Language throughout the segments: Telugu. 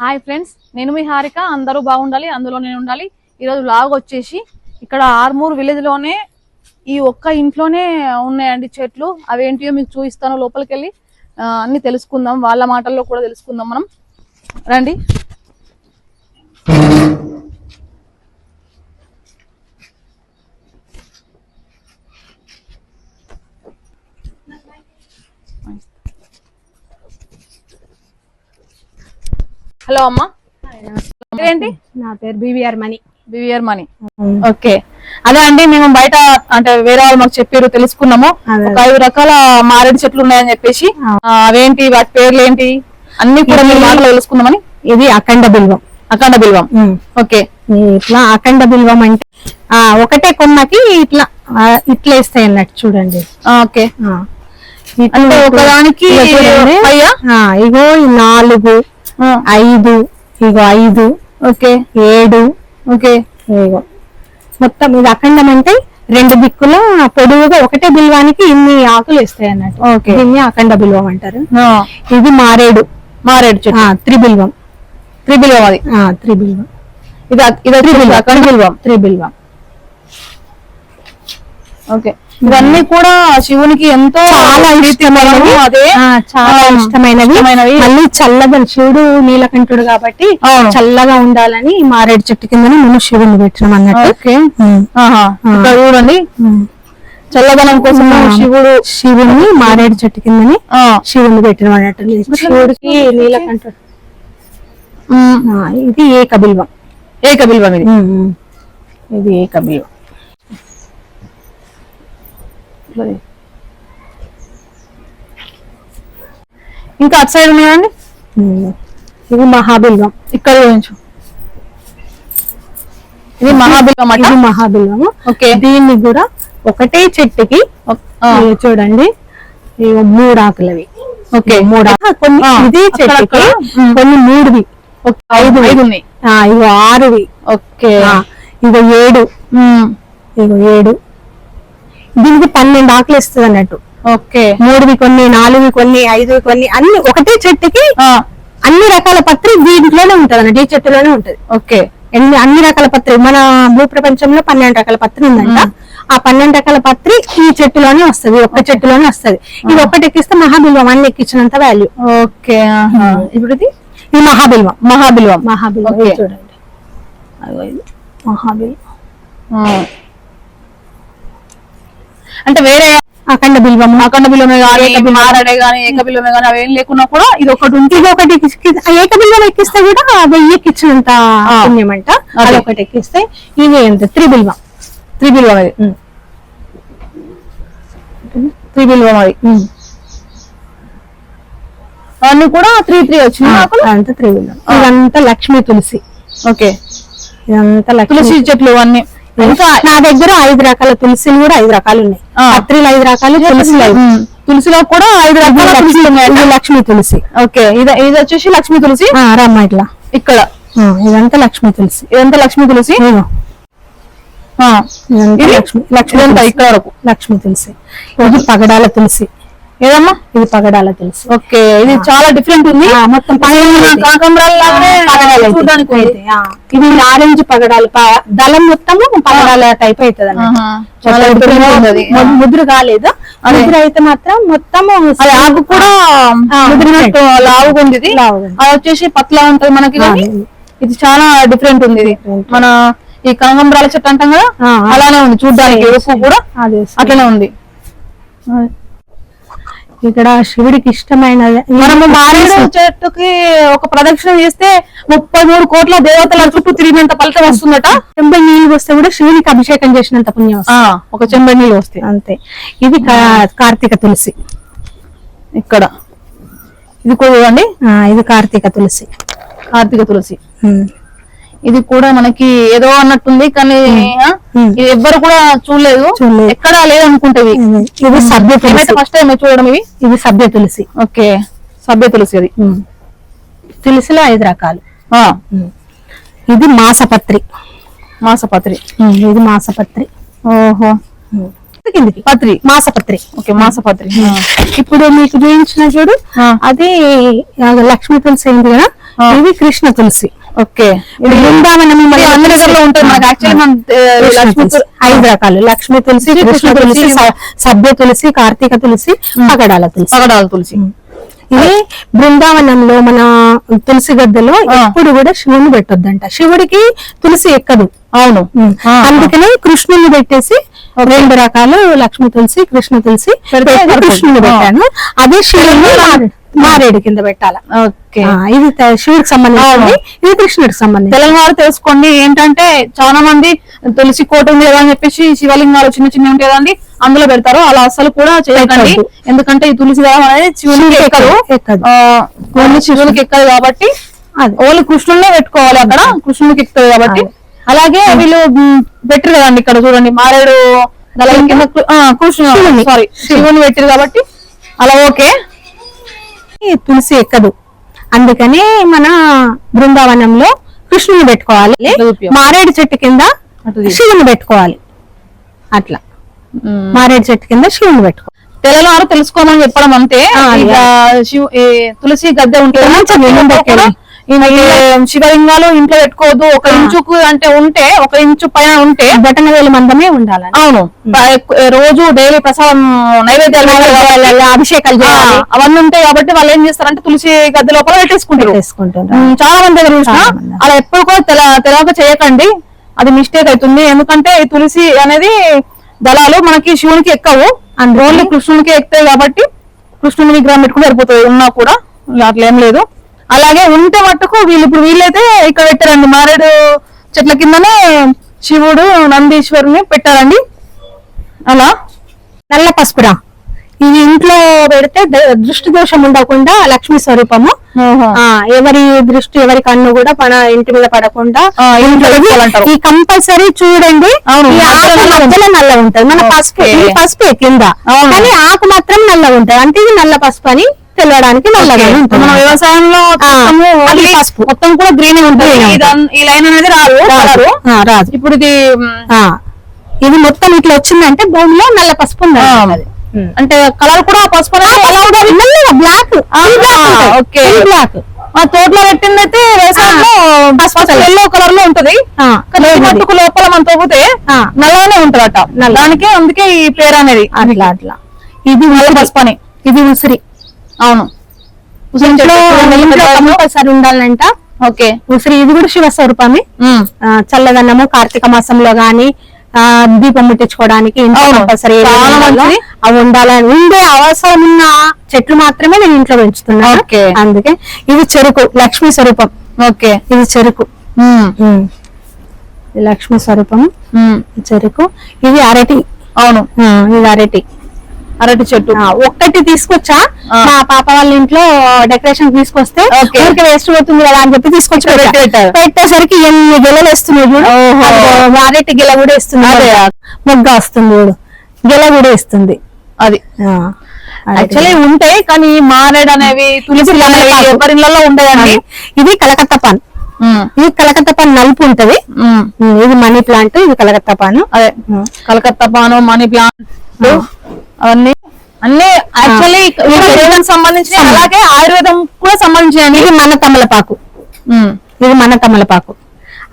హాయ్ ఫ్రెండ్స్ నేను మీ హారిక అందరూ బాగుండాలి అందులో నేను ఉండాలి. ఈరోజు లాగ్ వచ్చేసి ఇక్కడ ఆర్మూర్ విలేజ్లోనే ఈ ఒక్క ఇంట్లోనే ఉన్నాయండి చెట్లు. అవేంటియో మీకు చూపిస్తాను లోపలికి వెళ్ళి అన్నీ అన్ని తెలుసుకుందాం వాళ్ళ మాటల్లో కూడా తెలుసుకుందాం మనం. రండి. హలో అమ్మా. ఏంటి నా పేరు BVR Mani. BVR Mani okay. అదే అండి మేము బయట అంటే వేరే వాళ్ళు మాకు చెప్పారు తెలుసుకున్నాము. ఒక ఐదు రకాల మారేడు చెట్లు ఉన్నాయని చెప్పేసి. అవేంటి వాటి పేర్లు ఏంటి అన్ని కూడా మీరు మాటలో తెలుసుకుందామని. ఇది అఖండ బిల్వం. అఖండ బిల్వం. ఓకే. ఇట్లా అఖండ బిల్వం అంటే ఆ ఒకటే కొమ్మకి ఇట్లా ఇట్లా ఇస్తాయి అన్నట్టు చూడండి ఓకే. అంటే ఒకదానికి ఇగో నాలుగు ఐదు ఇగో ఐదు ఓకే. ఏడు ఓకే. ఇగో. మొత్తం ఇది అఖండం అంటే రెండు దిక్కుల పొడవుగా ఒకటే బిల్వానికి ఇన్ని ఆకులు ఇస్తాయి అన్నట్టు ఓకే. దీన్ని అఖండ బిల్వం అంటారు. ఇది మారేడు. మారేడు చెట్టు. ఆ, త్రిబిల్వం. త్రిబిల్వం అది. త్రిబిల్వం. ఇది ఇది వచ్చేసి అఖండ బిల్వం. త్రిబిల్వం. ఓకే. ఇవన్నీ కూడా శివునికి ఎంతో చాలా ఇష్టమైనవి. అదే చాలా ఇష్టమైనవి. మళ్ళీ చల్లగా శివుడు నీలకంఠుడు కాబట్టి. చల్లగా ఉండాలని మారేడు చెట్టు కింద మనం శివుని పెట్టినాం అన్నట్టు. చూడండి. చల్లదనం కోసం శివుడు శివుని మారేడు చెట్టు కిందని శివుని పెట్టినాం అన్నట్టు. శివుడికి నీలకంఠుడు. ఇది ఏక బిల్వం ఏక బిల్వం ఇది. ఇది ఏక బిల్వం ఇంకా అటు సైడ్ ఉన్నాయండి. ఇది మహాబిల్వం. ఇక్కడ చూపించు. ఇది మహాబిల్వం అట. ఇది మహాబిల్వము ఓకే. దీన్ని కూడా ఒకటే చెట్టుకి ఇవి చూడండి. ఇవి మూడు ఆకులవి. ఓకే. మూడు కొన్ని ఇది చెట్టుకి ఉమ్. కొన్ని మూడువి. ఐదు ఐదు ఉన్నాయి ఆ, ఇగో ఆరువి. ఓకే. ఇగో ఏడు. ఇగో ఏడు. దీనికి పన్నెండు ఆకులు ఇస్తుంది అన్నట్టు. ఓకే. మూడువి కొన్ని నాలుగు కొన్ని ఐదువి కొన్ని అన్ని ఒకటే చెట్టుకి అన్ని రకాల పత్రి దీంట్లోనే ఉంటది అన్నట్టు ఈ చెట్టులోనే ఉంటది. ఓకే. ఎన్ని అన్ని రకాల పత్రి మన భూ ప్రపంచంలో పన్నెండు రకాల పత్రి ఉందంట. ఆ పన్నెండు రకాల పత్రి ఈ చెట్టులోనే వస్తది ఒక్క చెట్టులోనే వస్తది. ఇది ఒక్కటి ఎక్కిస్తే మహాబిల్వం అన్ని ఎక్కించినంత వాల్యూ ఓకే. ఇప్పుడు ఇది? మహాబిల్వం. మహాబిల్వం. మహాబిల్వం. చూడండి. మహాబిల్వం. అంటే వేరే అఖండ బిల్వం అఖండ బిల్వమే కానీ మారడే కానీ ఏక బిల్వమే కానీ అవేం లేకున్నా కూడా ఇది ఒకటి ఉంటుంది. ఇది ఒకటి ఏక బిల్వం ఎక్కిస్తే కూడా వెయ్యి ఎక్కించినంత ఆ. పుణ్యం అంట అదే. అది. ఒకటి ఎక్కిస్తే ఇది ఎంత? త్రిబిల్వం. త్రిబిల్వం అది. త్రిబిల్వం అది. అవన్నీ కూడా త్రీ త్రీ అదంతా త్రిబిల్వం. ఇదంతా లక్ష్మీ తులసి. ఓకే. ఇదంతా లక్ష్మీ. తులసి చెట్లు అన్ని ఇంకా నా దగ్గర ఐదు రకాల తులసిలు కూడా ఐదు రకాలు ఉన్నాయి. పత్రిలు ఐదు రకాలు తులసిలు. తులసిలో? కూడా ఐదు రకాల లక్ష్మీ- తులసి. లక్ష్మీ తులసి. ఓకే. ఇది ఇది వచ్చేసి లక్ష్మీ తులసి? ఆ, రమ్మ ఇట్లా. ఇక్కడ. ఇదంతా లక్ష్మీ తులసి. ఇదంతా లక్ష్మీ తులసి? లక్ష్మీ లక్ష్మీ. ఇక్కడ వరకు. లక్ష్మీ తులసి. ఇది పగడాల తులసి. ఏదమ్మా? ఇది పగడాల తులసి. ఓకే ఇది చాలా డిఫరెంట్ ఉంది. మొత్తం. చూడడానికి. ఇది ఆరెంజ్ పగడాలు. దళం మొత్తము పగడాల టైప్ అవుతుంది అన్నమాట. ముద్ర కాలేదు. ముద్ర అయితే మాత్రం మొత్తము అది ఆకు కూడా ముదిరినట్టు లావుగా ఉంది. అది వచ్చేసి పత్లా ఉంటది మనకి ఇది చాలా డిఫరెంట్ ఉంది. ఇది. మన ఈ కనకంబరాల చెట్టు అంటాం కదా. అలానే ఉంది. చూడ్డానికి కూడా అట్లనే ఉంది. ఇక్కడ శివుడికి ఇష్టమైన మనము మారేడు చెట్టుకి ఒక ప్రదక్షిణ చేస్తే ముప్పై మూడు కోట్ల దేవతల చుట్టూ తిరిగినంత ఫలితం వస్తుందట. చెంబై నీళ్ళు వస్తే కూడా శివునికి అభిషేకం చేసినంత పుణ్యం ఒక చెంబడి నీళ్ళు వస్తాయి అంతే. ఇది కార్తీక తులసి. ఇక్కడ. ఇది కూడా చూడండి ఇది కార్తీక తులసి. కార్తీక తులసి. ఇది కూడా మనకి ఏదో అన్నట్టుంది కానీ. ఇది ఎవ్వరు కూడా చూడలేదు. ఎక్కడా లేదనుకుంటేవి ఇది- ఇది సభ్య తులసి. ఫస్ట్ టైం చూడడం ఇవి? ఇది సభ్య తులసి. ఓకే. సభ్య తులసి అది. తులసిలో ఐదు రకాలు. ఇది మాసపత్రి. మాసపత్రి. ఇది మాసపత్రి. ఓహో. కిందికి. పత్రి. మాసపత్రి. ఓకే మాసపత్రి. ఇప్పుడు మీకు చూపించిన చూడు. అది లక్ష్మీ తులసి అయింది కదా. ఇది కృష్ణ తులసి. ఓకే. బృందావనం. ఐదు రకాలు. లక్ష్మీ తులసి కృష్ణ తులసి సభ్య తులసి కార్తీక తులసి పగడాల తులసి. పగడాల తులసి. ఇది బృందావనంలో మన తులసి గద్దలో. ఎప్పుడు కూడా శివుని పెట్టొద్దంట. శివుడికి తులసి ఎక్కదు. అవును. అందుకనే కృష్ణుని పెట్టేసి రెండు రకాలు లక్ష్మీ తులసి కృష్ణ తులసి ఆ. పెట్టాను. అదే శివుని మారే- మారేడు కింద పెట్టాల? ఓకే. ఇది శివుడికి సంబంధించింది. ఇది కృష్ణుడికి సంబంధించి తెలంగాణ తెలుసుకోండి ఏంటంటే చాలా మంది తులసి కోట ఉంది కదా అని చెప్పేసి శివలింగాలు చిన్న చిన్న ఉంటాయి కదండి అందులో పెడతారు. అలా అసలు కూడా చేయకండి. ఎందుకంటే ఈ తులసి దళం అనేది శివునికి ఎక్కదు. ఓన్లీ శివునికి ఎక్కదు కాబట్టి అది. ఓన్లీ కృష్ణుడే పెట్టుకోవాలి అక్కడ. కృష్ణునికి ఎక్కుతుంది కాబట్టి అలాగే వీళ్ళు పెట్టరు కదండి ఇక్కడ చూడండి. మారేడు దళం కింద కృ- ఆ, కృష్ణుడు శివుని. సారీ శివుని. పెట్టారు కాబట్టి. అలా ఓకే. తులసి ఎక్కదు. అందుకని మన బృందావనంలో కృష్ణుని పెట్టుకోవాలి. మారేడు చెట్టు కింద. శివుని పెట్టుకోవాలి. అట్లా. మారేడు చెట్టు కింద శివుని పెట్టుకోవాలి తెలంగాణ తెలుసుకోమని చెప్పడం అంతే. తులసి గద్దె ఉంటుంది శివలింగాలు ఇంట్లో పెట్టుకోవద్దు. ఒక ఇంచుకు అంటే ఉంటే ఒక ఇంచు పైన ఉంటే బటన వేలు మందమే ఉండాలని అవును. రోజు డైలీ ప్రసాదం నైవేద్యాలు అభిషేకాలు అవన్నీ ఉంటాయి కాబట్టి వాళ్ళు ఏం చేస్తారంటే తులసి గద్దె లోపల పెట్టేసుకుంటారు. చాలా మంది దగ్గర చూసిన. అలా ఎప్పుడు కూడా తెల తెలవక చేయకండి. అది మిస్టేక్ అవుతుంది. ఎందుకంటే ఈ తులసి అనేది దళాలు మనకి శివునికి ఎక్కవు. అందుకే- ఓన్లీ కృష్ణునికి ఎక్కుతాయి కాబట్టి కృష్ణుని విగ్రహం పెట్టుకుని సరిపోతుంది. ఉన్నా కూడా అట్లా ఏం లేదు. అలాగే ఉంటే మట్టుకు వీళ్ళు ఇప్పుడు వీళ్ళైతే ఇక్కడ పెట్టారండి. మారేడు చెట్ల కిందనే శివుడు నందీశ్వరుని పెట్టారండి. అలా. నల్ల పసుపురా. ఇది ఇంట్లో పెడితే దృష్టి దోషం ఉండకుండా లక్ష్మీ స్వరూపము. ఎవరి దృష్టి ఎవరి కన్ను కూడా మన ఇంటి మీద పడకుండా. ఈ కంపల్సరీ చూడండి. ఆకు మధ్యలో నల్ల ఉంటది. మన పసుపు పసుపే కింద. కానీ ఆకు మాత్రం నల్ల ఉంటది. అంటే ఇది నల్ల పసుపు అని ఉంటుంది. మన వ్యవసాయంలో అది పసుపు. మొత్తం కూడా గ్రీన్ ఉంటుంది. ఈ లైన్ అనేది రాదు రాదు. ఇప్పుడు ఇది మ్, ఇది మొత్తం ఇట్లా వచ్చిందంటే భూమిలో నల్ల పసుపు ఉంది అంటే కలర్ కూడా పసుపు బ్లాక్ ఓకే. బ్లాక్ ఆ తోటలో పెట్టింది అయితే వ్యవసాయంలో ఎల్లో కలర్లో ఉంటది. మట్టుకు లోపల మనం తవ్వితే ఆ. నల్లగానే ఉంటదట. దానికే అందుకే ఈ పేరు అనేది. అట్లా అట్లా. ఇది. పసుపు అని. ఇది ఉసిరి. అవును. కంపల్సరీ ఉండాలంట. ఓకే. ఉసిరి ఇది కూడా శివ స్వరూపమే చల్లదన్నము కార్తీక మాసంలో గాని ఆ దీపం ముట్టించుకోవడానికి. కంపల్సరీ. అవి ఉండాలని ఉండే అవసరం ఉన్న చెట్లు మాత్రమే నేను ఇంట్లో పెంచుతున్నాను. అందుకే ఇది చెరుకు లక్ష్మీ స్వరూపం. ఓకే. ఇది చెరుకు. లక్ష్మీ స్వరూపం. చెరుకు. ఇది అరటి. అవును. ఇది అరటి. అరటి చెట్టు. ఒక్కటి తీసుకొచ్చా. మా పాప వాళ్ళ ఇంట్లో డెకరేషన్ తీసుకొస్తే. ఊరికే వేస్ట్ పోతుంది కదా అని చెప్పి తీసుకొచ్చి. పెట్టేసరికి ఎన్ని గెలలు వేస్తున్నాయి చూడు. అరటి గెల కూడా ఇస్తుంది. మొగ్గ వస్తుంది చూడు. గెల కూడా ఇస్తుంది అది. యాక్చువల్లీ ఉంటాయి కానీ మారేడు అనేవి తులసి అనేవి. ఎవరిళ్ళలో ఉండదండి. ఇది కలకత్తా పాన్. ఇది కలకత్తా పాన్ నలుపు ఉంటది. ఇది మనీ ప్లాంట్ ఇది కలకత్తా పాన్. అదే. Calcutta paan money plant. అవన్నీ? అన్ని యాక్చువల్లీ సంబంధించిన అలాగే ఆయుర్వేదం కూడా సంబంధించినవి. ఇది మన తమలపాకు. ఇది మన తమలపాకు.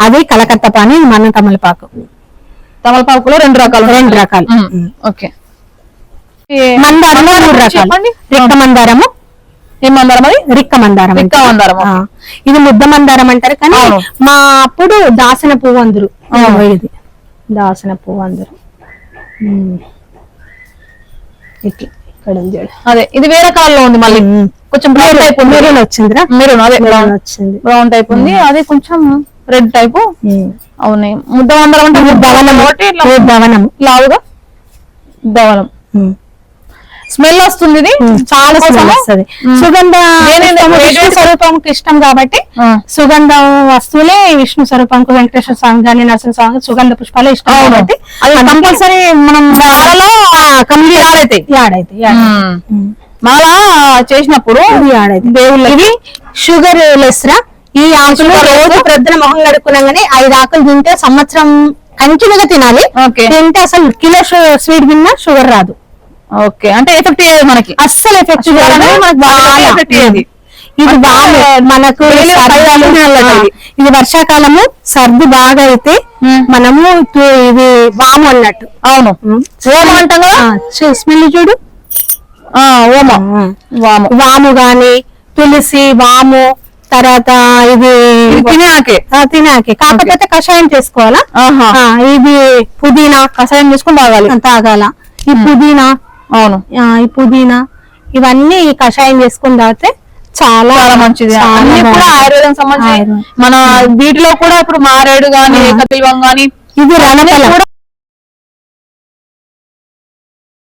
అది కలకత్తా పాన్ మన తమలపాకు. తమలపాకులో రెండు రకాలు రెండు రకాలు. ఓకే. మందారము మూడు రకాలు. రిక్క మందారము. ఏం మందారం అది? రిక్క మందారం రిక్క. మందారం, ఇది ముద్ద మందారం అంటారు కానీ. మా అప్పుడు దాసన పువ్వు అందరు. ఇది. దాసన పువ్వు అందరు. ఇట్లా ఇక్కడ. అదే ఇది వేరే కాలంలో ఉంది మళ్ళీ. కొంచెం బ్రౌన్ టైప్ మెరూన్ వచ్చిందిరా? మెరూన్ అదే బ్రౌన్ వచ్చింది. బ్రౌన్ టైప్ ఉంది. అది కొంచెం రెడ్ టైప్ ఉమ్. అవును. ముద్ద మందారం అంటే దవనం లావుగా. దవనం. స్మెల్ వస్తుంది చాలా. స్మెల్ వస్తుంది. సుగంధ విష్ణు స్వరూపంకి ఇష్టం కాబట్టి. సుగంధ వస్తువులే విష్ణు స్వరూపంకు వెంకటేశ్వర స్వామి కానీ నరసింహ స్వామి సుగంధ పుష్పాలు ఇష్టం కాబట్టి కంపల్సరీ మనం మాలలో కంప్లీట్ యాడైతాయి యాడైతే మాల చేసినప్పుడు యాడైతే. దేవుళ్ళ ఇవి షుగర్ లెస్ రా ఈ ఆకులు. రోజు ప్రొద్దున మొహం కడుక్కున్నాగానే ఐదు ఆకులు తింటే సంవత్సరం కంటిన్యూగా తినాలి. తింటే అసలు కిలో స్వీట్ తిన్నా షుగర్ రాదు. ఓకే. అంటే ఎఫెక్ట్ అయ్యేది మనకి. అస్సలు ఎఫెక్ట్ బాగా అయ్యేది. ఇది వాము మనకు ఇది. వర్షాకాలము సర్ది బాగా అయితే. మనము ఇది వాము అన్నట్టు. అవును. ఓమ అంటాం స్మెల్ చూడు. ఆ, ఓమ. వాము. వాము గాని తులసి వాము తర్వాత ఇది ఇది తినే ఆకే ఆ, తినాకే. కాకపోతే కషాయం చేసుకోవాలా? ఇది పుదీనా. కషాయం చేసుకుని తాగాలి. తాగాల. ఈ పుదీనా అవును ఆ, ఈ పుదీనా ఇవన్నీ కషాయం చేసుకుని తాగితే చాలా చాలా మంచిది అన్ని కూడా. ఆయుర్వేదం సంబంధించి. మన వీటిలో కూడా ఇప్పుడు మారేడు గాని ఏకతిల్వం గాని ఇది రణఫలం